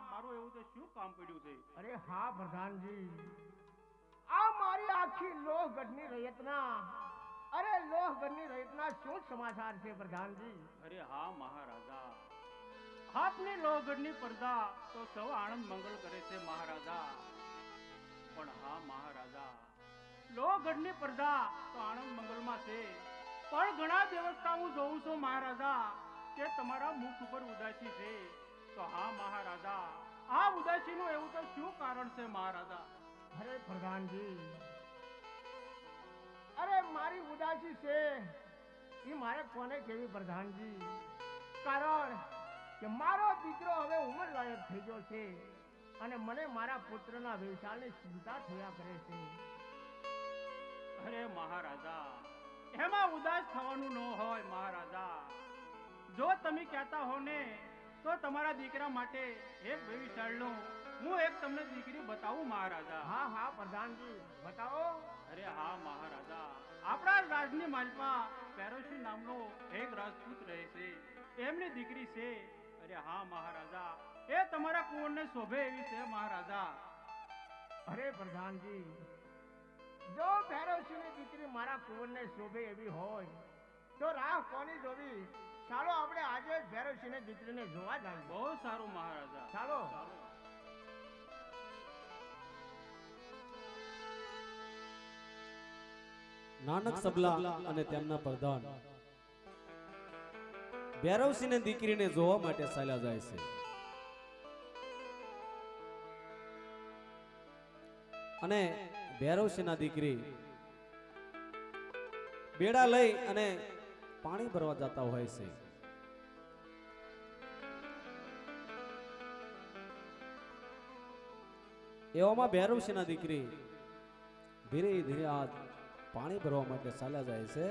મારું એવું તો શું કામ પડ્યું છે? અરે હા પ્રધાનજી. આ મારી આખી લોહગઢની રયતના. અરે લોહગઢની રયતના શું સમાચાર છે પ્રધાનજી? અરે હા મહારાજા. આપની લોહગઢની પરદા તો સૌ આનંદ મંગળ કરે છે મહારાજા. પણ હા મહારાજા લોહગઢની પરદા તો આનંદ મંગળમાં છે. પણ ઘણા દેવસ્થા હું જોઉં છું મહારાજા કે તમારા મુખ ઉપર ઉદાસી છે. તો હા મહારાજા આ ઉદાસીનું એવું તો શું કારણ છે મહારાજા? અરે પ્રધાનજી અરે મારી ઉદાસી છે. એ મારે કોને કેવી પ્રધાનજી? કારણ કે મારો દીકરો હવે ઉંમર લાયક થઈ ગયો છે અને મને મારા પુત્રના વ્યવસાયની ચિંતા થયા કરે છે. અરે મહારાજા એમાં ઉદાસ થવાનું ન હોય મહારાજા. જો તમે કહેતા હો ને તો તમારા દીકરા માટે એક વેવિશાળનું હું એક તમને દીકરી બતાવું મહારાજા. હા હા પ્રધાનજી બતાવો. અરે હા મહારાજા. આપણા રાજની માલમાં પેરોશી નામનો એક રાજપૂત રહે છે. એમની દીકરી છે. અરે હા મહારાજા. એ તમારા કુંવરને શોભે એવી છે મહારાજા. અરે પ્રધાનજી જો ભૈરવસિંહની દીકરી મારા કુંવરને શોભે એવી હોય તો રાહ કોની જોવી? ચાલો આજે જ ભૈરવસિંહની દીકરીને જોવા જાય બહુ સારું મહારાજા. ચાલો. નાનક સબલા અને તેમના પ્રધાન. ભૈરવસિંહની દીકરીને જોવા માટે ચાલ્યા જાય છે. અને ભૈરવસિંહના દીકરી બેડા લઈ અને પાણી ભરવા જતા હોય છે. એવામાં ભૈરવસિંહના દીકરી? ધીરે ધીરે આ પાણી ભરવા માટે ચાલ્યા જાય છે.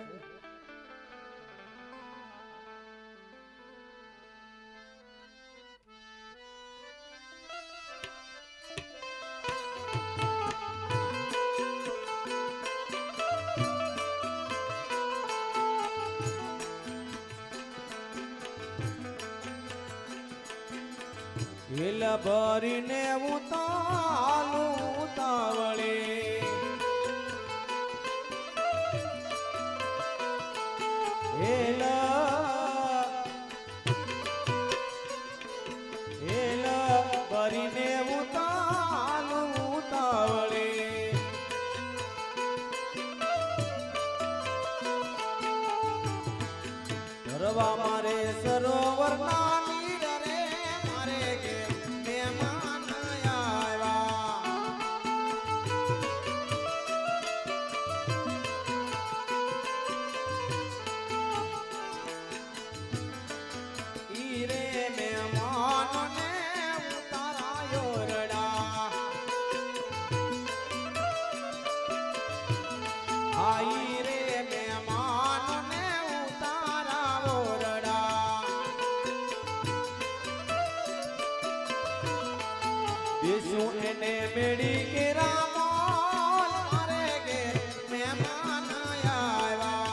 ભરીને ઉતાલું ઉતાવળે હેલ આઈ રે મહેમાનને ઉતારાવો રડા. દેશું એને મેળી કે ઘેર મહેમાન આવ્યા.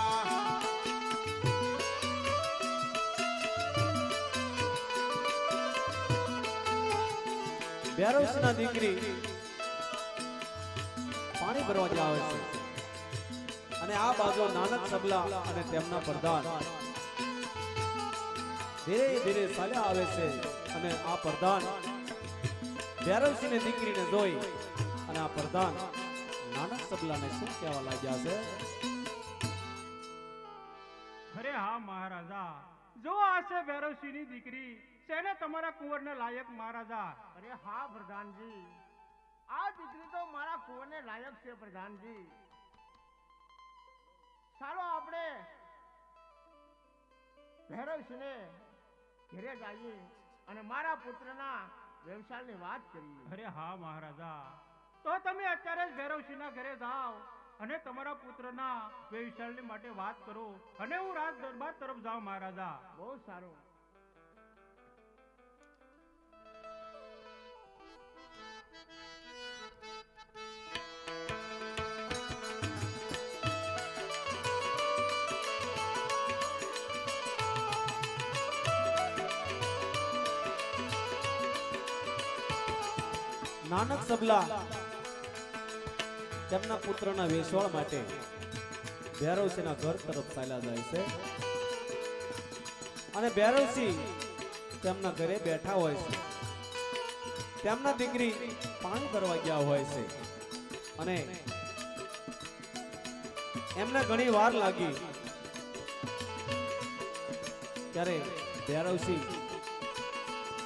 બેરોસના દીકરી પાણી ભરવા જ આવે છે. અને આ બાજુ નાનક સબલા અને તેમના પ્રધાન ધીરે ધીરે ચાલ્યા આવે છે અને આ પ્રધાન ભૈરવસિંહની દીકરીને જોઈ અને આ પ્રધાન નાનક સબલાને શું કહેવા લાગ્યા છે? અરે હા મહારાજા, જો આ છે ભૈરવસિંહની દીકરી છે ને તમારા કુંવરને લાયક મહારાજા? અરે હા પ્રધાનજી, આ દીકરી તો મારા કુંવરને લાયક છે પ્રધાનજી. ચાલો આપણે ભૈરવસિંહને ઘેરે જઈએ અને મારા પુત્રના વ્યવસાયની વાત કરીએ. અરે હા મહારાજા. તો તમે અત્યારે જ ભૈરવસિંહના ઘરે જાઓ અને તમારા પુત્રના વ્યવસાય માટે વાત કરો અને હું રાજ દરબાર તરફ જાઉં મહારાજા. બહુ સારું. નાનક સબલા તેમના પુત્રના વેસવાળ માટે ભૈરવસિંહના ઘર તરફ ચાલ્યા જાય છે. અને ભૈરવસિંહ તેમના ઘરે બેઠા હોય છે. તેમના દીકરી પાણી ભરવા ગયા હોય છે. અને એમને ઘણી વાર લાગી ત્યારે ભૈરવસિંહ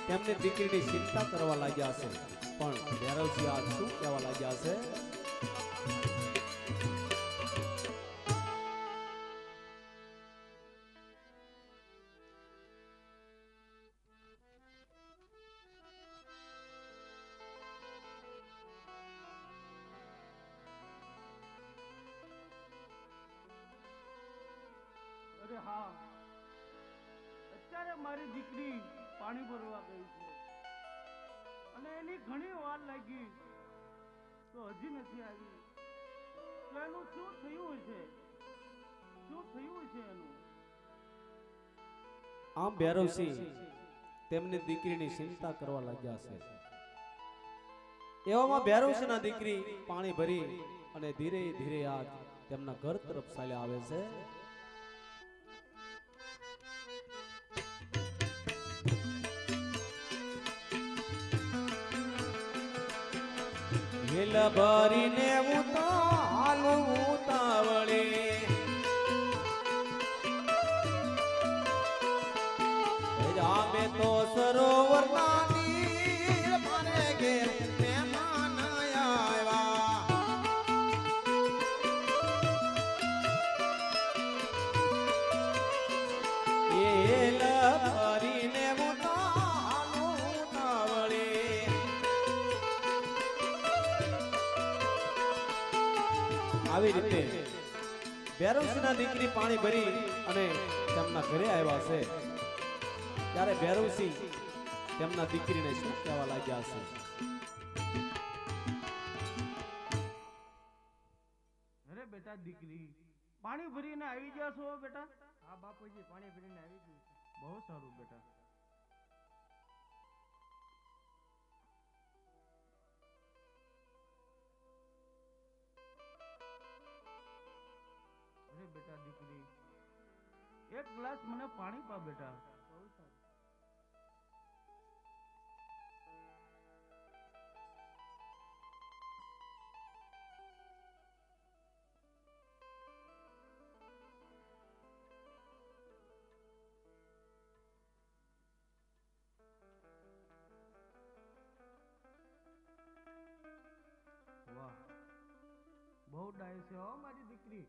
તેમની દીકરીની ચિંતા કરવા લાગ્યા છે. પણ ભૈરવસિંહ આજ શું કહેવા લાગ્યા છે? અરે હા. અત્યારે મારી દીકરી પાણી ભરવા ગઈ છે. અને એની ઘણી વાર લાગી. તો હજી નથી આવી. તો એનું શું થયું છે? શું થયું છે એનું? આમ ભૈરવસિંહ તેમની દીકરીની ચિંતા કરવા લાગ્યા છે. એવામાં ભૈરવસિંહના દીકરી પાણી ભરી અને ધીરે ધીરે આ તેમના ઘર તરફ ચાલ્યા આવે છે. હિલ ભરીને હું તો હાલું ઉતાવળે. આવી રીતે ભૈરવસિંહના દીકરી પાણી ભરી અને તેમના ઘરે આવ્યા છે. ત્યારે ભૈરવસિંહ તેમના દીકરીને શું કહેવા લાગ્યા છે? અરે બેટા દીકરી પાણી ભરીને આવી ગયા છો બેટા? હા બાપુજી પાણી ભરીને આવી ગયું બહુ સારું બેટા. દીકરી એક ગ્લાસ મને પાણી પા બેટા. બહુ સારું વાહ. બહુ ડાય છે હો મારી દીકરી.